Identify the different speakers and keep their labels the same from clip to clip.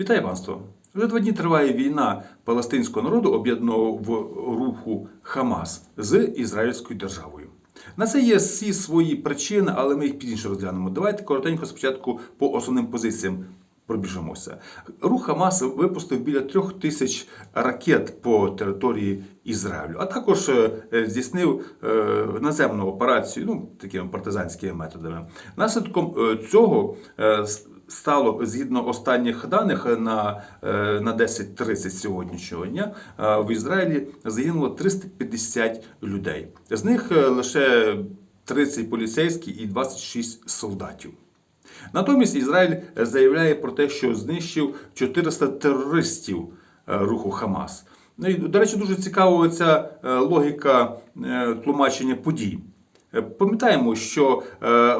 Speaker 1: Вітаю панство! Вже два дні триває війна палестинського народу, об'єднаного в руху Хамас з Ізраїльською державою. На це є всі свої причини, але ми їх пізніше розглянемо. Давайте коротенько спочатку по основним позиціям пробіжимося. Рух Хамас випустив біля трьох тисяч ракет по території Ізраїлю, а також е, здійснив е, наземну операцію, ну такими партизанськими методами. Наслідком е, цього стало згідно останніх даних на, е, на 10.30 сьогоднішнього дня е, в Ізраїлі загинуло 350 людей. З них е, лише 30 поліцейських і 26 солдатів. Натомість Ізраїль заявляє про те, що знищив 400 терористів руху Хамас. Ну до речі, дуже цікава ця логіка тлумачення подій. Пам'ятаємо, що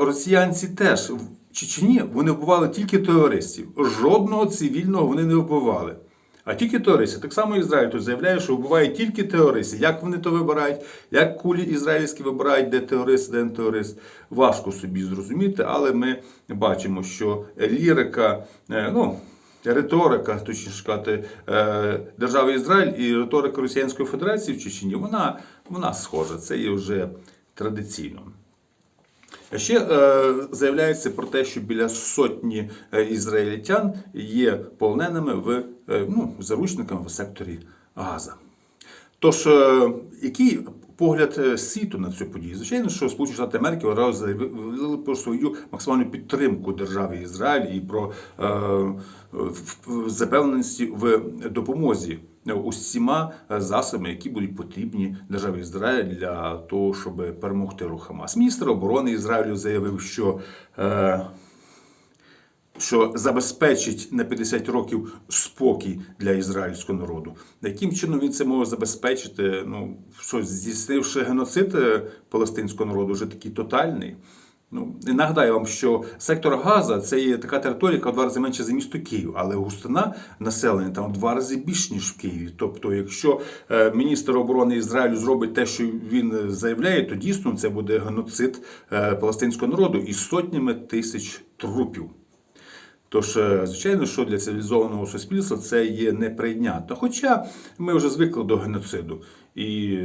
Speaker 1: росіянці теж Чечні вони вбивали тільки терористів. Жодного цивільного вони не вбивали. А тільки терористи. Так само Ізраїль тут заявляє, що вбиває тільки терористів. Як вони то вибирають, як кулі ізраїльські вибирають, де терорист, де не терорист, важко собі зрозуміти, але ми бачимо, що лірика, е, ну. Риторика, точніше сказати, е, держави Ізраїль і риторика Росіянської Федерації в Чечні, вона, вона схожа. Це є вже традиційно. Ще е, заявляється про те, що біля сотні е, ізраїльтян є полоненими в е, ну, заручниками в секторі Газа. Тож, який погляд світу на цю подію? Звичайно, що Сполучені Штати Америки одразу заявили про свою максимальну підтримку держави Ізраїль і про е, запевненості в допомозі усіма засобами, які будуть потрібні державі Ізраїль для того, щоб перемогти рух Хамас. Міністр оборони Ізраїлю заявив, що е, що забезпечить на 50 років спокій для ізраїльського народу. Яким чином він це може забезпечити? Ну що здійснивши геноцид е, палестинського народу, вже такий тотальний. Ну і нагадаю вам, що сектор Газа це є така територія, яка в два рази менше за місто Київ, але густина населення там в два рази більш ніж в Києві. Тобто, якщо е, міністр оборони Ізраїлю зробить те, що він заявляє, то дійсно це буде геноцид е, палестинського народу із сотнями тисяч трупів. Тож, е, звичайно, що для цивілізованого суспільства це є неприйнятно. Хоча ми вже звикли до геноциду. І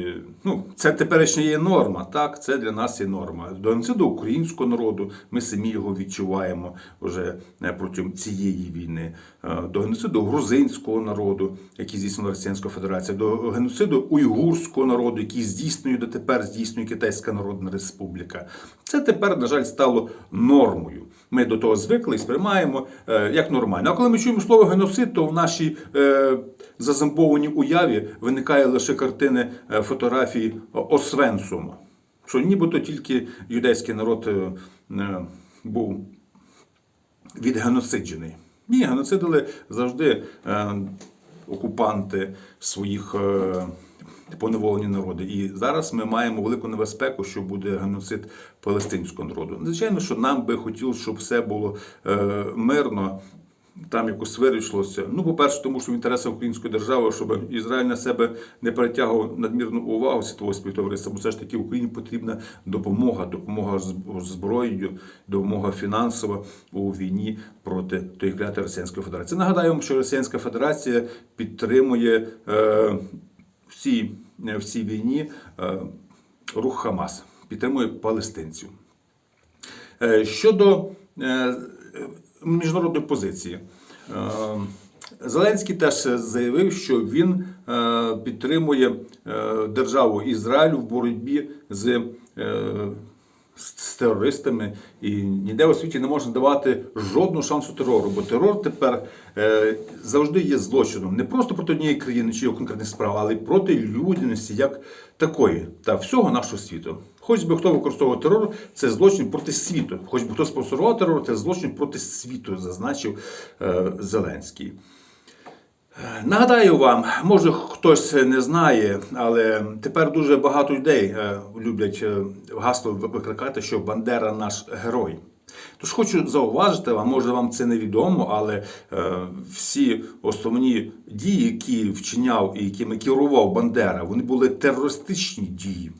Speaker 1: ну, це теперішня є норма. Так, це для нас є норма. До геноциду українського народу ми самі його відчуваємо вже е, протягом цієї війни. Е, До геноциду грузинського народу, який здійснила Російська Федерація, до геноциду уйгурського народу, який здійснює дотепер здійснює Китайська Народна Республіка. Це тепер, на жаль, стало нормою. Ми до того звикли і сприймаємо е, як нормально. А коли ми чуємо слово геноцид, то в нашій зазомбованій уяві виникає лише картини е, фотографії Освенцума, що нібито тільки юдейський народ е, е, був відгеноциджений. Ні, геноцидили завжди окупанти своїх поневолені народи. І зараз ми маємо велику небезпеку, що буде геноцид палестинського народу. Звичайно, що нам би хотілося, щоб все було мирно. Там якось вирішилося. Ну, по-перше, тому що в інтересах української держави, щоб Ізраїль на себе не перетягував надмірну увагу світового співтовариства, бо все ж таки Україні потрібна допомога, допомога зброєю, допомога фінансова у війні проти тої клятої Російської Федерації. Нагадаю вам, що Російська Федерація підтримує е, всі, в цій війні е, рух Хамас, підтримує палестинців. Е, Щодо е, міжнародної позиції, е, Зеленський теж заявив, що він е, підтримує е, державу Ізраїль в боротьбі з, з терористами, і ніде у світі не можна давати жодного шансу терору, бо терор тепер е, завжди є злочином не просто проти однієї країни чи його конкретних справ, але й проти людяності як такої та всього нашого світу. Хоч би хто використовував терор, це злочин проти світу. Хоч би хто спонсорував терор, це злочин проти світу, зазначив е, Зеленський. Нагадаю вам, може хтось не знає, але тепер дуже багато людей е, люблять е, гасло викликати, що Бандера наш герой. Тож хочу зауважити вам, може вам це невідомо, але е, всі основні дії, які вчиняв і якими керував Бандера, вони були терористичні дії.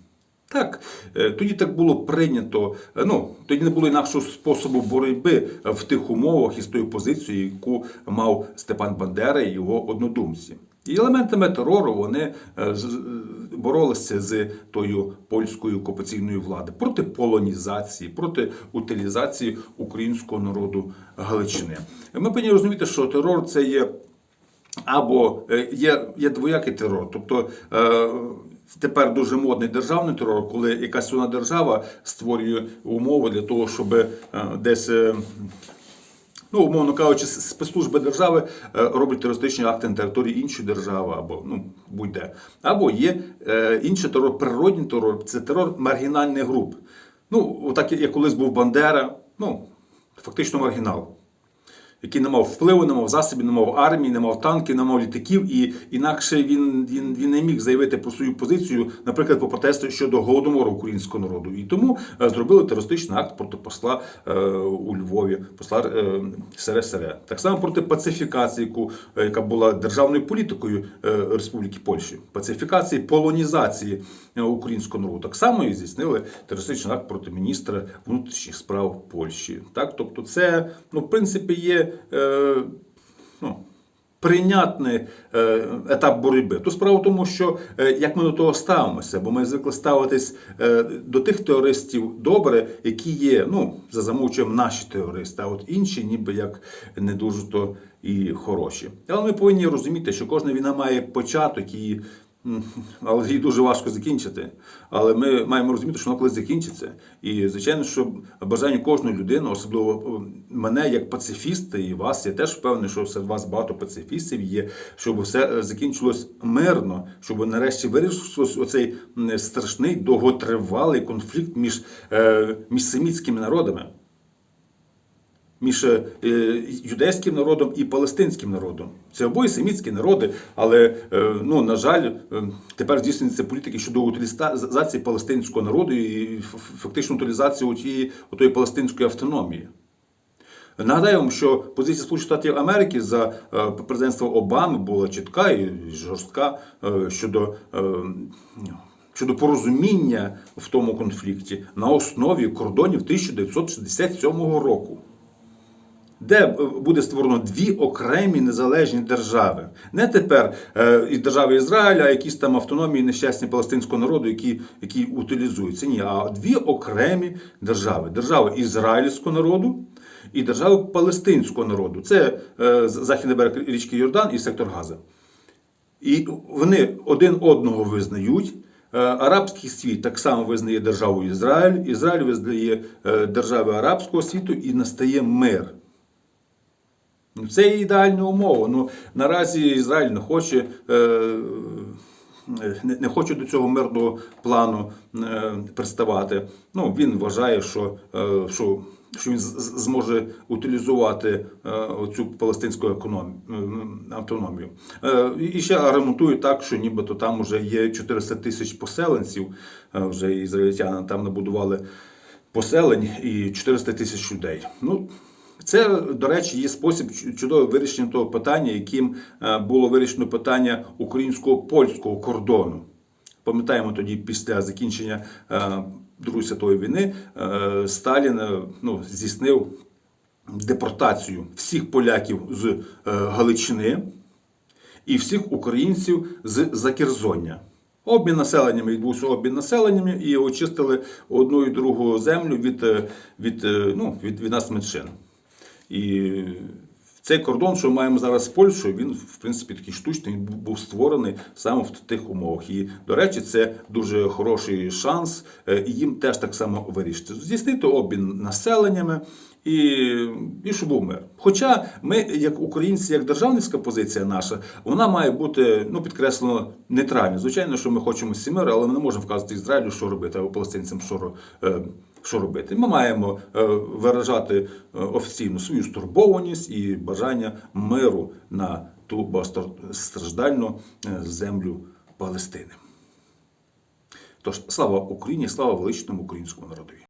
Speaker 1: Так, е, тоді так було прийнято. е, Ну тоді не було інакшого способу боротьби в тих умовах і з тою позицією, яку мав Степан Бандера і його однодумці. І елементами терору вони е, боролися з тою польською окупаційною владою проти полонізації, проти утилізації українського народу Галичини. Ми повинні розуміти, що терор це є або є, є двоякий терор. Тобто тепер дуже модний державний терор, коли якась одна держава створює умови для того, щоб е, десь. е, Ну, умовно кажучи, спецслужби держави е, роблять терористичні акти на території іншої держави або ну будь-де. Або є інший терор, природній терор, це терор маргінальних груп. Ну, отак як колись був Бандера, ну фактично маргінал який не мав впливу, не мав засобів, не мав армії, не мав танків, не мав літаків, і інакше він, він, він не міг заявити про свою позицію, наприклад, по протесту щодо голодомору українського народу. І тому е, зробили терористичний акт проти посла е, у Львові, посла е, СРСР. Так само проти пацифікації, яку, е, яка була державною політикою е, Республіки Польщі, пацифікації, полонізації українського народу. Так само і здійснили терористичний акт проти міністра внутрішніх справ Польщі. Так, тобто, це ну, в принципі є. Е, ну, Прийнятний е, етап боротьби. То справа в тому, що е, як ми до того ставимося, бо ми звикли ставитись е, до тих терористів добре, які є, ну, за замовчуємо наші терористи, а от інші, ніби як не дуже то і хороші. Але ми повинні розуміти, що кожна війна має початок і. Але її дуже важко закінчити. Але ми маємо розуміти, що воно колись закінчиться. І, звичайно, що бажання кожної людини, особливо е, мене як пацифіста, і вас, я теж впевнений, що серед вас багато пацифістів є, щоб все е, закінчилось мирно, щоб нарешті вирішився оцей страшний довготривалий конфлікт між, е, між семітськими народами між е, юдейським народом і палестинським народом. Це обоє семітські народи, але е, ну на жаль, е, тепер здійснюється політики щодо утилізації палестинського народу і фактично утилізації отої палестинської автономії. Нагадаю вам, що позиція Сполучених Штатів Америки за президентства Обами була чітка і жорстка щодо. Щодо порозуміння в тому конфлікті на основі кордонів 1967 року де е, буде створено дві окремі незалежні держави. Не тепер е, держави Ізраїля, а якісь там автономії нещасні палестинського народу, які, які утилізуються. Ні, а дві окремі держави: держава ізраїльського народу і держава палестинського народу. Це е, західний берег річки Йордан і сектор Газа. І вони один одного визнають. Е, Арабський світ так само визнає державу Ізраїль, Ізраїль визнає е, держави арабського світу і настає мир. Це є ідеальна умова. Ну, наразі Ізраїль не хоче, е, не, не хоче до цього мирного плану е, приставати. Ну, він вважає, що, е, що, що він зможе утилізувати е, цю палестинську економ- е, автономію. Е, і ще аргументує так, що нібито там вже є 400 тисяч поселенців, е, вже ізраїльтяни там набудували поселень і 400 тисяч людей. Ну, це, до речі, є спосіб чу- чудового вирішення того питання, яким е, було вирішено питання українсько-польського кордону. Пам'ятаємо тоді, після закінчення е, Другої світової війни е, Сталін ну, здійснив депортацію всіх поляків з Галичини і всіх українців з Закерзоння. Обмін населеннями відбувся обмін населеннями і очистили одну і другу землю від, від, ну, від, від нас меншин. І цей кордон, що ми маємо зараз з Польщею, він в принципі такий штучний, був- створений саме в тих умовах. І, до речі, це дуже хороший шанс е, їм теж так само вирішити. Здійснити обмін населеннями. І, і щоб був мир. Хоча ми, як українці, як державницька позиція наша, вона має бути ну, підкреслено нейтральна. Звичайно, що ми хочемо всі мир, але ми не можемо вказати Ізраїлю, що робити, або палестинцям, що, е, що робити. Ми маємо е, виражати е, офіційно свою стурбованість і бажання миру на ту багатостраждальну землю Палестини. Тож слава Україні, слава величному українському народові.